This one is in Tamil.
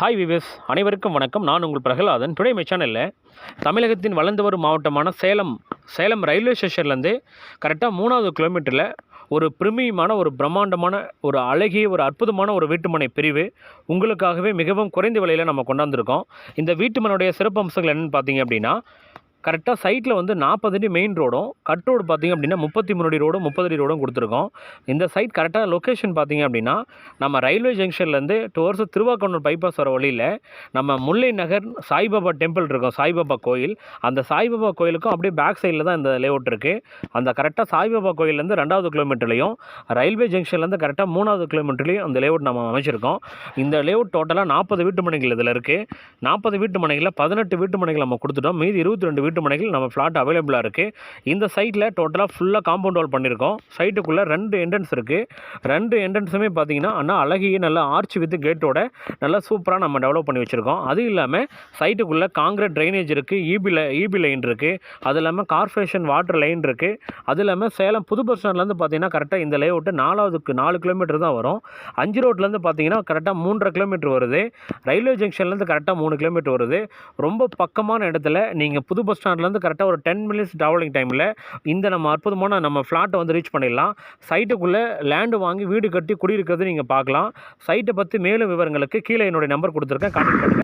ஹாய் விவேஸ் அனைவருக்கும் வணக்கம். நான் உங்கள் பிரகலாதன். டுடே மை சேனலில் தமிழகத்தின் வளர்ந்து வரும் மாவட்டமான சேலம் சேலம் ரயில்வே ஸ்டேஷன்லேருந்து கரெக்டாக மூணாவது கிலோமீட்டரில் ஒரு பிரிமியமான ஒரு பிரம்மாண்டமான ஒரு அழகிய ஒரு அற்புதமான ஒரு வீட்டுமனை பிரிவு உங்களுக்காகவே மிகவும் குறைந்த விலையில் நம்ம கொண்டாந்துருக்கோம். இந்த வீட்டுமனுடைய சிறப்பம்சங்கள் என்னென்னு பார்த்தீங்க அப்படின்னா கரெக்டாக சைட்டில் வந்து நாற்பது அடி மெயின் ரோடும் கட் ரோடு பார்த்தீங்க அப்படின்னா முப்பத்தி மூணு அடி ரோடும் முப்பது அடி ரோடும் கொடுத்துருக்கோம். இந்த சைட் கரெக்டாக லொக்கேஷன் பார்த்தீங்க அப்படின்னா நம்ம ரயில்வே ஜங்ஷன்லேருந்து டுவர்ஸ் திருவாக்கண்ணூர் பைபாஸ் வர வழியில் நம்ம முல்லை நகர் சாய்பாபா டெம்பிள் இருக்கும் சாய்பாபா கோயில். அந்த சாய்பாபா கோயிலுக்கும் அப்படியே பேக் சைடில் தான் இந்த லேஅவுட் இருக்குது அந்த கரெக்டாக சாய்பாபா கோயிலேருந்து ரெண்டாவது கிலோமீட்டர்லையும் ரயில்வே ஜங்ஷன்லேருந்து கரெக்டாக மூணாவது கிலோமீட்டர்லையும் அந்த லேஅவுட் நம்ம அமைச்சிருக்கோம். இந்த லேஅவுட் டோட்டலாக நாற்பது வீட்டு மனைகள் இதில் இருக்குது நாற்பது வீட்டு மனைகளில் பதினெட்டு வீட்டு மனைகள் நம்ம கொடுத்துட்டோம். மீதி இருபத்தி ரெண்டு வீட்டு மனைகள் நம்ம ஃப்ளாட் அவைலபிளாக இருக்குது இந்த சைட்டில் டோட்டலாக ஃபுல்லாக காம்பவுண்ட் வால் பண்ணியிருக்கோம் சைட்டுக்குள்ளே ரெண்டு என்ட்ரன்ஸ் இருக்குது ரெண்டு என்ட்ரன்ஸுமே பார்த்தீங்கன்னா அண்ணா அழகிய நல்லா ஆர்ச் வித் கேட்டோட நல்லா சூப்பராக நம்ம டெவலப் பண்ணி வச்சுருக்கோம். அது இல்லாமல் சைட்டுக்குள்ளே காங்கிரீட் ட்ரைனேஜ் இருக்குது இபி ஈபி இபி லைன் இருக்குது அது இல்லாமல் கார்ப்பரேஷன் வாட்டர் லைன் இருக்குது அது இல்லாமல் சேலம் புது பஸ் ஸ்டாண்ட்லேருந்து பார்த்தீங்கன்னா கரெக்டாக இந்த லேஅவுட்டு நாலாவதுக்கு நாலு கிலோமீட்டர் தான் வரும். அஞ்சு ரோட்லேருந்து பார்த்தீங்கன்னா கரெக்டாக மூன்றரை கிலோமீட்டர் வருது. ரயில்வே ஜங்ஷன்லேருந்து கரெக்டாக மூணு கிலோமீட்டர் வருது. ரொம்ப பக்கமான இடத்துல நீங்கள் புது பஸ் பஸ் ஸ்டாண்ட்லேருந்து கரெக்டாக ஒரு டென் மினிட்ஸ் ட்ராவலிங் டைமில் இந்த நம்ம அற்புதமான நம்ம ஃப்ளாட்டை வந்து ரீச் பண்ணிடலாம். சைட்டுக்குள்ளே லேண்டு வாங்கி வீடு கட்டி குடியிருக்கிறது நீங்கள் பார்க்கலாம். சைட்டை பற்றி மேலும் விவரங்களுக்கு கீழே என்னுடைய நம்பர் கொடுத்துருக்கேன். கான்டெக்ட் பண்ணுங்கள்